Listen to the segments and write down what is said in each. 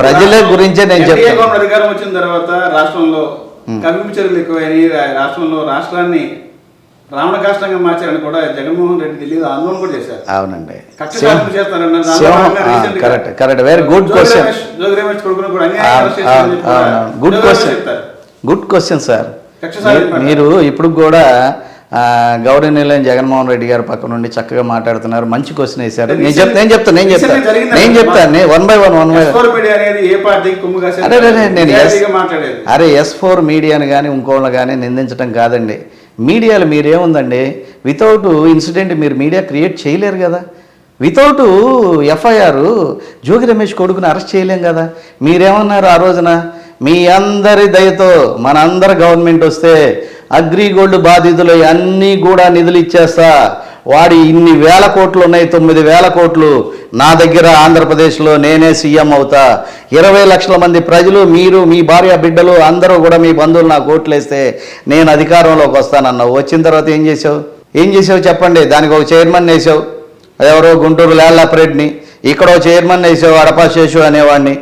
ప్రజల గురించే నేను చెప్తాను. గవర్నమెంట్ అధికారం వచ్చిన తర్వాత రాష్ట్రంలో కవింపు చర్యలు ఎక్కువైనాయి రా- రాష్ట్రంలో రాష్ట్రాన్ని రావణ కాష్టంగా మార్చారని కూడా జగన్మోహన్ రెడ్డి ఢిల్లీలో ఆందోళన కూడా చేశారు. అవునండి. చెప్పి కూడా అవును. Good Jogi Ramesh question. Good question sir మీరు ఇప్పుడు కూడా గౌరవనీయులైన జగన్మోహన్ రెడ్డి గారి పక్క నుండి చక్కగా మాట్లాడుతున్నారు. మంచి క్వశ్చన్ వేశారు. నేను చెప్తా నేను చెప్తాను నేను చెప్తాను నేను చెప్తాను one by one one by అరే నేను అరే ఎస్ ఫోర్ మీడియాని కానీ ఇంకోళ్ళని కానీ నిందించడం కాదండి. మీడియాలో మీరేముందండి? వితౌట్ ఇన్సిడెంట్ మీరు మీడియా క్రియేట్ చేయలేరు కదా. వితౌట్ ఎఫ్ఐఆర్ జోగి రమేష్ కొడుకుని అరెస్ట్ చేయలేం కదా. మీరేమన్నారు ఆ రోజున? మీ అందరి దయతో మనందరి గవర్నమెంట్ వస్తే అగ్రిగోల్డ్ బాధితులు అన్నీ కూడా నిధులు ఇచ్చేస్తా వాడి ఇన్ని వేల కోట్లు ఉన్నాయి తొమ్మిది వేల కోట్లు. నా దగ్గర ఆంధ్రప్రదేశ్లో నేనే సీఎం అవుతా. ఇరవై లక్షల మంది ప్రజలు మీరు మీ భార్య బిడ్డలు అందరూ కూడా మీ బంధువులు నాకు ఓట్లేస్తే నేను అధికారంలోకి వస్తానన్నావు. వచ్చిన తర్వాత ఏం చేసావు ఏం చేసావు చెప్పండి. దానికి ఒక చైర్మన్ వేసావు ఎవరో గుంటూరు లేళ్ళాపరెడ్డిని ఇక్కడ ఒక చైర్మన్ వేసావు అడపా శేషు అనేవాడిని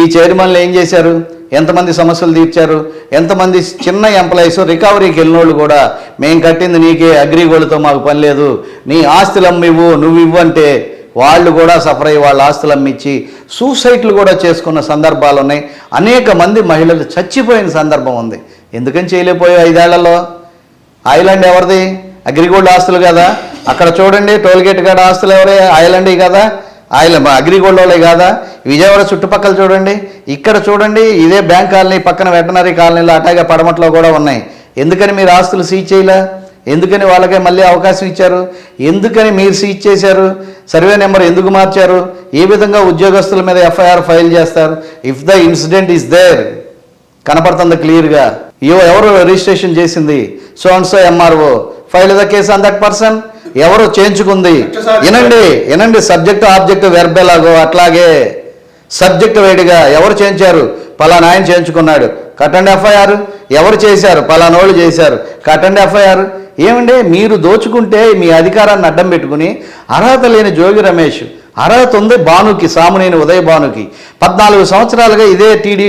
ఈ చైర్మన్లు ఏం చేశారు? ఎంతమంది సమస్యలు తీర్చారు? ఎంతమంది చిన్న ఎంప్లాయీస్ రికవరీకి వెళ్ళినోళ్ళు కూడా మేము కట్టింది నీకే అగ్రిగోల్డ్తో మాకు పని లేదు. నీ ఆస్తులు అమ్మివ్వు నువ్వు ఇవ్వంటే వాళ్ళు కూడా సఫర్ అయ్యి వాళ్ళ ఆస్తులు అమ్మిచ్చి సూసైడ్లు కూడా చేసుకున్న సందర్భాలు ఉన్నాయి. అనేక మంది మహిళలు చచ్చిపోయిన సందర్భం ఉంది. ఎందుకని చేయలేకపోయావు ఐదేళ్ళలో? ఐలాండ్ ఎవరిది? అగ్రిగోల్డ్ ఆస్తులు కదా. అక్కడ చూడండి టోల్గేట్ కాడ ఆస్తులు ఎవరే? ఐలాండ్ కదా. ఐలాండ్ అగ్రిగోల్డ్ వాళ్ళే కాదా? విజయవాడ చుట్టుపక్కల చూడండి. ఇక్కడ చూడండి ఇదే బ్యాంక్ కాలనీ పక్కన వెటనరీ కాలనీలో అటాగే పడమట్లో కూడా ఉన్నాయి. ఎందుకని మీరు ఆస్తులు సీజ్ చేయలే? ఎందుకని వాళ్ళకే మళ్ళీ అవకాశం ఇచ్చారు? ఎందుకని మీరు సీజ్ చేశారు? సర్వే నెంబర్ ఎందుకు మార్చారు? ఏ విధంగా ఉద్యోగస్తుల మీద ఎఫ్ఐఆర్ ఫైల్ చేస్తారు? If the incident is there కనపడుతుంది క్లియర్గా. ఇయో ఎవరు రిజిస్ట్రేషన్ చేసింది? So and so MRO. File the case on that person ఎవరు చేయించుకుంది? వినండి వినండి సబ్జెక్ట్ ఆబ్జెక్ట్ వెర్బెలాగో అట్లాగే. సబ్జెక్ట్ వేడిగా ఎవరు చేయించారు? పలానా ఆయన చేయించుకున్నాడు. కట్టండి ఎఫ్ఐఆర్. ఎవరు చేశారు? పలానోళ్ళు చేశారు. కట్టండి ఎఫ్ఐఆర్. ఏమండి? మీరు దోచుకుంటే మీ అధికారాన్ని అడ్డం పెట్టుకుని అర్హత లేని జోగి రమేష్ అర్హత ఉంది భానుకి సామునేని ఉదయ భానుకి. పద్నాలుగు సంవత్సరాలుగా ఇదే టీడీ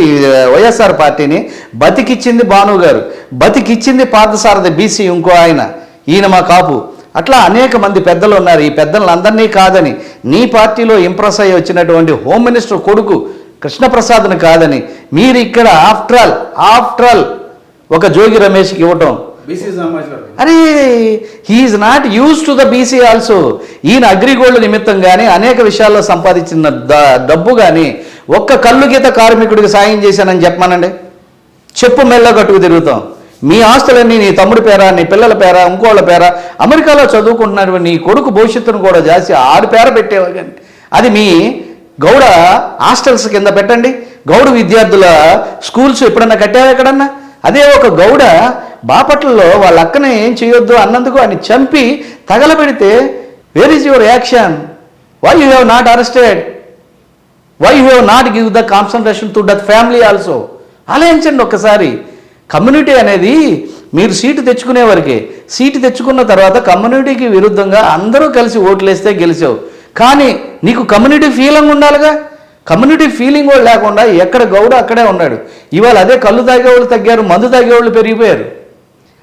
వైఎస్ఆర్ పార్టీని బతికిచ్చింది భాను గారు. బతికిచ్చింది పార్థసారథి బీసీ ఇంకో ఆయన. ఈయన మా కాపు. అట్లా అనేక మంది పెద్దలు ఉన్నారు. ఈ పెద్దలందరినీ కాదని నీ పార్టీలో ఇంప్రెస్ అయ్యి వచ్చినటువంటి హోమ్ మినిస్టర్ కొడుకు కృష్ణప్రసాద్ని కాదని మీరు ఇక్కడ ఆఫ్టర్ ఆల్ ఆఫ్టర్ ఆల్ ఒక జోగి రమేష్కి ఇవ్వటం. అరే he is not use to the BC also ఈయన అగ్రిగోల్డ్ నిమిత్తం కానీ అనేక విషయాల్లో సంపాదించిన ద- డబ్బు కానీ ఒక్క కళ్ళు గీత కార్మికుడికి సాయం చేశానని చెప్పమానండి. చెప్పు మెల్ల కట్టుకు తిరుగుతాం. మీ ఆస్తులన్నీ నీ తమ్ముడి పేర నీ పిల్లల పేర ఇంకోళ్ళ పేర అమెరికాలో చదువుకుంటున్నటువంటి నీ కొడుకు భవిష్యత్తును కూడా చేసి ఆరు పేర పెట్టేవాళ్ళండి కానీ అది మీ గౌడ హాస్టల్స్ కింద పెట్టండి. గౌడ విద్యార్థుల స్కూల్స్ ఎప్పుడన్నా కట్టావా ఎక్కడన్నా? అదే ఒక గౌడ బాపట్లలో వాళ్ళ అక్కనే ఏం చేయొద్దు అన్నందుకు ఆయన చంపి తగలబెడితే where is your action why you have not arrested why you have not give the concentration to that family also ఆలోచించండి ఒక్కసారి. కమ్యూనిటీ అనేది మీరు సీటు తెచ్చుకునే వరకే. సీటు తెచ్చుకున్న తర్వాత కమ్యూనిటీకి విరుద్ధంగా అందరూ కలిసి ఓట్లేస్తే గెలిచావు. కానీ నీకు కమ్యూనిటీ ఫీలింగ్ ఉండాలిగా? కమ్యూనిటీ ఫీలింగ్ కూడా లేకుండా ఎక్కడ గౌడ అక్కడే ఉన్నాడు. ఇవాళ అదే కళ్ళు తాగేవాళ్ళు తగ్గారు మందు తాగేవాళ్ళు పెరిగిపోయారు.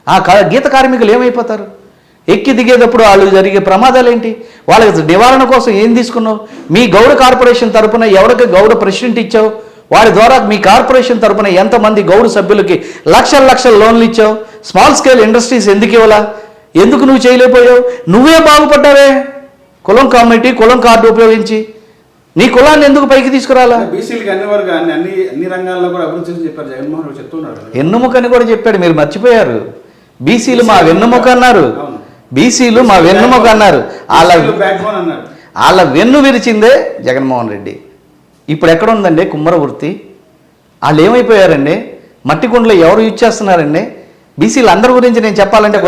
ఆ క- గీత కార్మికులు ఏమైపోతారు? ఎక్కి దిగేటప్పుడు వాళ్ళు జరిగే ప్రమాదాలు ఏంటి వాళ్ళకి నివారణ కోసం ఏం తీసుకున్నావు? మీ గౌడ కార్పొరేషన్ తరపున ఎవరికి గౌడ ప్రెసిడెంట్ ఇచ్చావు? వాడి ద్వారా మీ కార్పొరేషన్ తరపున ఎంతమంది గౌడ సభ్యులకి లక్షల లక్షల లోన్లు ఇచ్చావు? స్మాల్ స్కేల్ ఇండస్ట్రీస్ ఎందుకు ఇవ్వాలా? ఎందుకు నువ్వు చేయలేకపోయావు? నువ్వే బాగుపడ్డావే. కులం కమిటీ కులం కార్డు ఉపయోగించి. నీ కులాన్ని ఎందుకు పైకి తీసుకురాలా? బీసీలకి అన్ని వర్గాలు అన్ని అన్ని రంగాల్లో కూడా అభివృద్ధి చెప్పారు జగన్మోహన్ రెడ్డి చెప్తున్నాడు కదా. వెన్నుముక అని కూడా చెప్పాడు. మీరు మర్చిపోయారు. బీసీలు మా వెన్నుముక అన్నారు. బీసీలు మా వెన్నుముక అన్నారు. వాళ్ళ వాళ్ళ వెన్ను విరిచిందే జగన్మోహన్ రెడ్డి. ఇప్పుడు ఎక్కడ ఉందండి కుమ్మర వృత్తి వాళ్ళు ఏమైపోయారండి? మట్టి కుండలో ఎవరు యూజ్ చేస్తున్నారండి? బీసీలు అందరి గురించి నేను చెప్పాలంటే